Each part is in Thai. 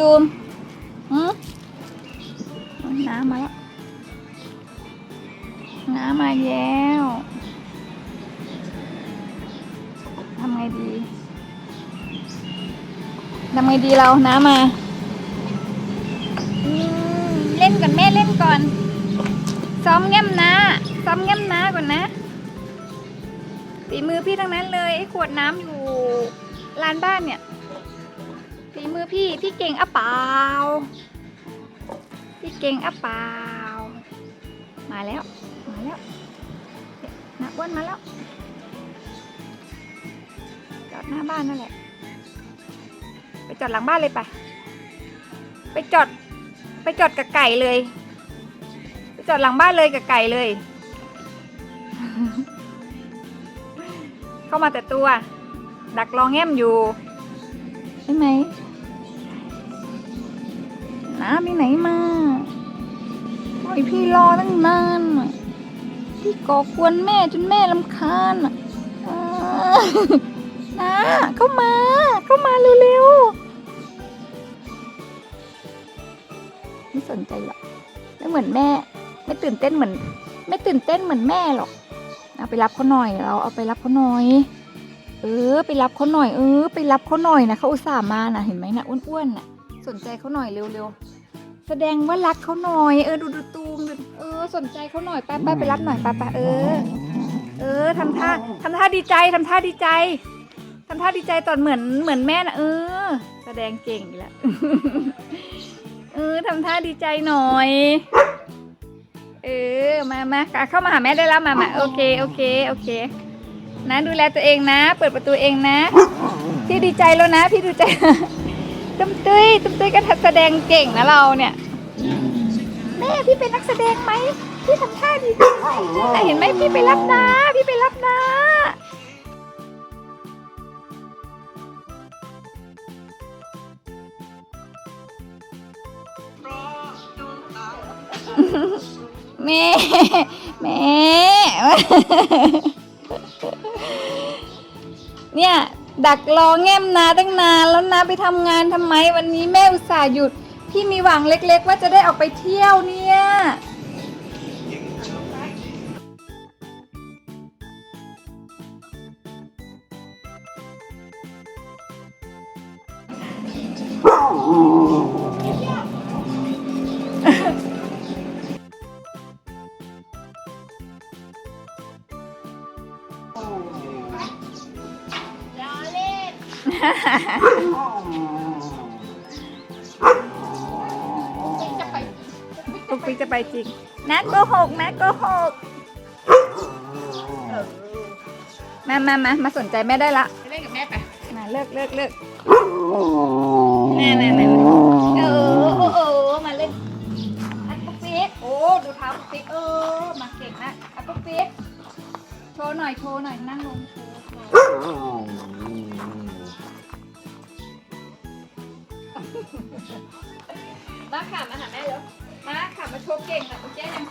ตูมหืมน้ำมาแล้ว น้ำมาแล้วทำไงดีทำไงดีเราน้ำมาเล่นก่อนแม่เล่นก่อน ซ้อมแง้มนะซ้อมแง้มนะก่อนนะฝีมือพี่ทั้งนั้นเลยไอ้ขวดน้ำอยู่ลานบ้านเนี่ย มือพี่ พี่เก่งอะเปล่า พี่เก่งอะเปล่า มาแล้ว มาแล้วนักอ้วนมาแล้ว จอดหน้าบ้านนั่นแหละ ไปจอดหลังบ้านเลยไป ไปจอด ไปจอดกับไก่เลย ไปจอดหลังบ้านเลยกับไก่เลย เข้ามาแต่ตัว ดักรอแง้มอยู่ใช่ไหม น้าไปไหนมาปล่อยพี่รอตั้งนานพี่ก่อกวนแม่จนแม่ลำคาญนะอ่าน้าเข้ามา เข้ามาเร็วๆไม่สนใจหรอกไม่เหมือนแม่ ไม่ตื่นเต้นเหมือน ไม่ตื่นเต้นเหมือนแม่หรอกเอาไปรับเขาหน่อยเราเอาไปรับเขาหน่อย เออ ไปรับเขาหน่อยเออ ไปรับเขาหน่อยนะเขาอุตส่าห์มานะเห็นไหมนะอ้วนๆน่ะ สนใจเขาหน่อยเร็วๆ แสดงว่ารักเขาหน่อย เออดูดูตูมดูเออ สนใจเขาหน่อยไปไปไปรับหน่อยไปไปเออ เออทำท่าทำท่าดีใจทำท่าดีใจทำท่าดีใจตอนเหมือนเหมือนแม่นะเออ แสดงเก่งอีกแล้วเออทำท่าดีใจหน่อย เออมามาเข้ามาหาแม่ได้แล้วมามาโอเคโอเคโอเค นะดูแลตัวเองนะ เปิดประตูเองนะ พี่ดีใจแล้วนะ พี่ดีใจ ตุ้มตุ้ยตุ้มตุ้ยก็แสดงเก่งนะเราเนี่ยแม่พี่เป็นนักแสดงไหมพี่ทำท่าดีจังแต่เห็นไหมพี่ไปรับนะพี่ไปรับนะแม่แม่เนี่ย ดักรอแง้มนาตั้งนานแล้วนะไปทำงานทำไมวันนี้แม่อุตส่าห์หยุด พี่มีหวังเล็กๆ ว่าจะได้ออกไปเที่ยวเนี่ย ปปุ๊กปิ๊กจะไปจริงนะโกหกนะโกหกมามามามาสนใจแม่ได้ละเล่นกับแม่ไปมาเลิกเลิกเลิกแน่แน่แน่เออโอ้โอ้มาเล่นอันปุ๊กปิ๊กโอ้ดูเท้าปุ๊กปิ๊กเออมาเก่งนะอันปุ๊กปิ๊กโชว์หน่อยโชว์หน่อยนั่งลงโชว์ มาค่ะมาหาแม่เร็วมาค่ะมาโชว์เก่งแต่ปุ๊กแกยัง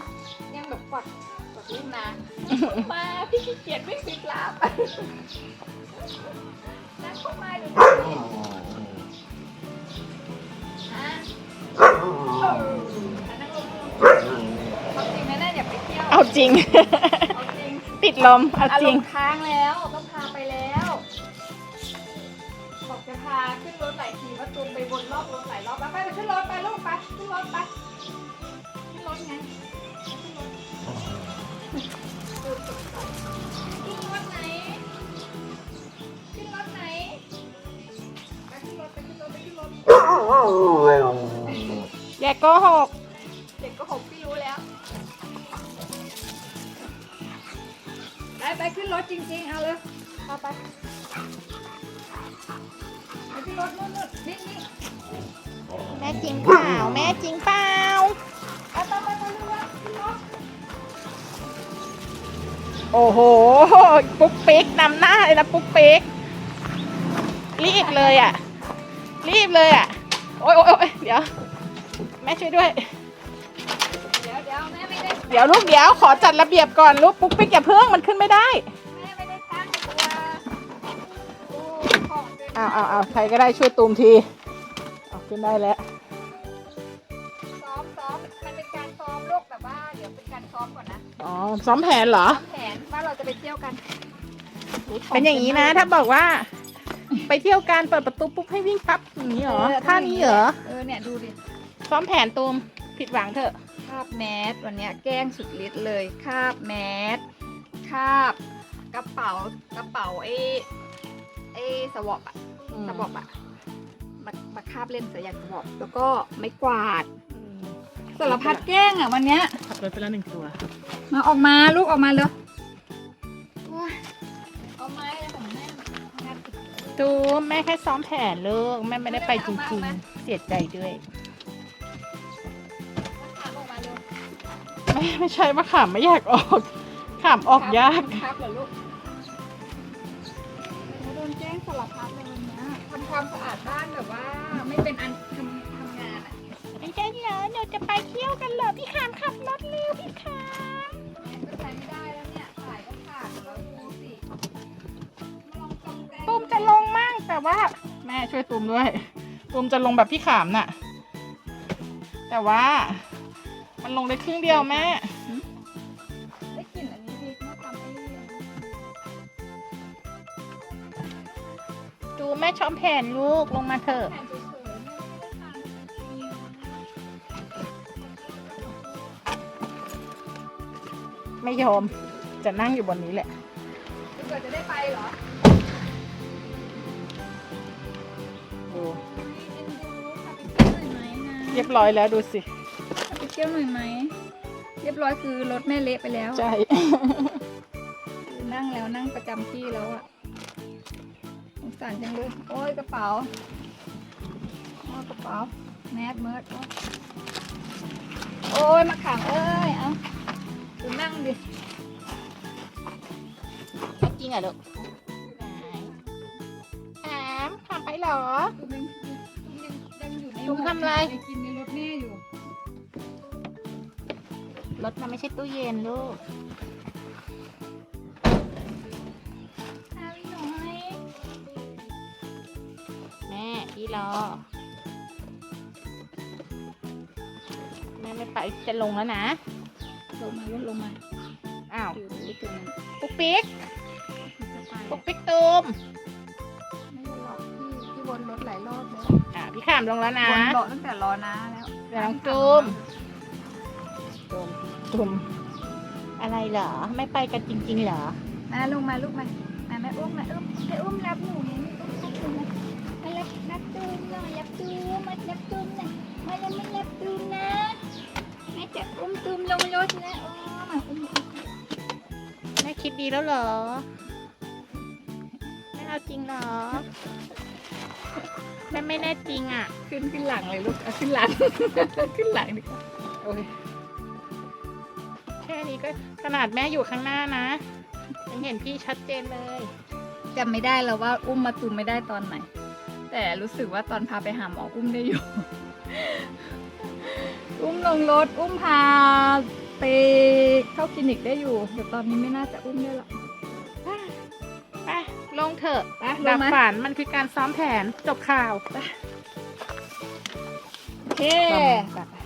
ยังแบบกอดกอดลูกนะมาพี่ขี้เกียจไม่ฟิกลาไปนั่งเข้ามาดูหน่อยอะเอออะนั่งลงเอาจริงนะเนี่ยอย่าไปเที่ยวเอาจริง เอาจริง ติดลม เอาอาจรริงมณ์ค้างแล้วต้ ขึ้นรถหลายทีว่าตูมไปวนรอบรถหลายรอบไปไปไปขึ้นรถไปลูกไปขึ้นรถไปขึ้นรถไงขึ้นรถขึ้นรถไหนขึ้นรถไหนไปขึ้นรถไปขึ้นรถไปขึ้นรถอย่าโกหกเด็กก็หกพี่รู้แล้วไปไปขึ้นรถจริงๆเอาเลยเอาไป ไปขึ้นรถนู่นนู่นนี่นี่แม่จริงเปล่า แม่จริงเปล่าไปไปไปไปเร็วๆขึ้นรถโอ้โห ปุ๊กปิ๊กนำหน้าเลยนะปุ๊กปิ๊กรีบเลยอะ รีบเลยอะ โอ๊ยโอ๊ยโอ๊ยเดี๋ยว แม่ช่วยด้วย เดี๋ยวเดี๋ยวแม่ไม่ได้ เดี๋ยวลูกเดี๋ยวขอจัดระเบียบก่อนลูกปุ๊กปิ๊กอย่าเพิ่งมันขึ้นไม่ได้แม่ไม่ได้ เต็มเอาเอาเอาใครก็ได้ช่วยตูมทีโอ้โหขึ้นได้แล้วซ้อมซ้อมมันเป็นการซ้อมลูกแบบว่าเดี๋ยวเป็นการซ้อมก่อนนะอ๋อซ้อมแผนเหรอซ้อมแผนว่าเราจะไปเที่ยวกันเป็นอย่างนี้นะถ้าบอกว่า ไปเที่ยวการเปิดประตูปุ๊บให้วิ่งปั๊บอย่างนี้เหรอท่านี้เหรอเออเนี่ยดูดิซ้อมแผนตูมผิดหวังเถอะคาบแมสวันเนี้ยแกล้งสุดฤทธิ์เลยคาบแมสคาบกระเป๋ากระเป๋าไอ้ไอ้สวอปอะ สวอปอะมามาคาบเล่นใส่ยางสวอปแล้วก็ไม่กวาดสารพัดแกล้งอะวันเนี้ย ขับรถไปแล้วหนึ่งตัว มาออกมาลูกออกมาเลยโอ๊ยเอาไม้ของแม่งัดตูมแม่แค่ซ้อมแผนลูกแม่ไม่ได้ไปจเอามาริงเอามา ๆ เสียใจด้วย ขาออกมาเร็วไม่ไม่ใช่ว่าขามไม่อยากออกขามออกยาก ครับเหรอลูกโดนแจ้งสารพัดเลยวันเนี้ยทำ ความสะอาดบ้านแบบว่า ไม่เป็นอันทำทำงานอะไม่ใช่เหรอหนูจะไปเที่ยวกันเหรอพี่ขามขับรถเร็วพี่ขามก็ใช้ไม่ได้แล้วเนี่ยถ่ายก็ขาดแล้วดูสิมาลองจงแจ้งตูมจะลงมั่งแต่ว่า แม่ช่วยตูมด้วยตูมจะลงแบบพี่ขามน่ะ แต่ว่า มันลงได้ครึ่งเดียวแม่ แม่ชอมแผนลูกลงมาเถอะแผ่นเฉยๆไม่ได้ทานไม่ยอม จะนั่งอยู่บนนี้แหละจนกว่าจะได้ไปเหรอดูเอ็นดูพาไปเที่ยวหน่อยไหมนะเรียบร้อยแล้วดูสิพาไปเที่ยวหน่อยไหม เรียบร้อยคือรถแม่เละไปแล้ว ใช่คือนั่งแล้วนั่งประจำที่แล้วอะ สงสารจังเลย โอ้ยกระเป๋าโอ้ยกระเป๋า แมสเมิร์ดโอ๊ยโอ้ยมาขังเอ้ย เอาดูนั่งดิจริงเหรอลูกถามถามไปเหรอดูยังยังยังอยู่ในลุงทำอะไรในกินในรถแม่อยู่ รถมันไม่ใช่ตู้เย็นลูก ม่พี่รอแม่ไม่ไปจะลงแล้วนะลงมาลดลงมาอ้าวอยู่ในตัวนั้นปุ๊กปิ๊กจะไปปุ๊กปิ๊กตูมไม่ได้หรอกพี่พี่วนรถหลายรอบแล้วอ่าพี่ขามลงแล้วนะวนเบาะตั้งแต่รอน้าแล้วเดี๋ยวน้องตูมตูมตูมอะไรเหรอ ไม่ไปกันจริงๆเหรอมาลงมาลูกมามาแม่อุ้มมาอุ้มแม่อุ้มรับหนูนี่อุ้มรับหนูนะ มารับรับตูมหน่อยรับตูมมารับตูมหน่อยมาแล้วไม่รับตูมนะแม่จะอุ้มตูมลงรถแล้วโอ้มาอุ้มแม่คิดดีแล้วเหรอแม่เอาจริงเหรอแม่ไม่แน่จริงอะ ขึ้นขึ้นหลังเลยลูกเอาขึ้นหลัง ขึ้นหลังดีกว่าโอ้ยแค่นี้ก็ขนาดแม่อยู่ข้างหน้านะยังเห็นพี่ชัดเจนเลยจำไม่ได้แล้วว่าอุ้มมาตูมไม่ได้ตอนไหน แต่รู้สึกว่าตอนพาไปหาหมออุ้มได้อยู่ อุ้มลงรถ อุ้มพาไปเข้าคลินิกได้อยู่ แต่ตอนนี้ไม่น่าจะอุ้มได้หรอกไปลงเถอะไปลดังบมาฝันมันคือการซ้อมแผนจบข่าว โอเค ไป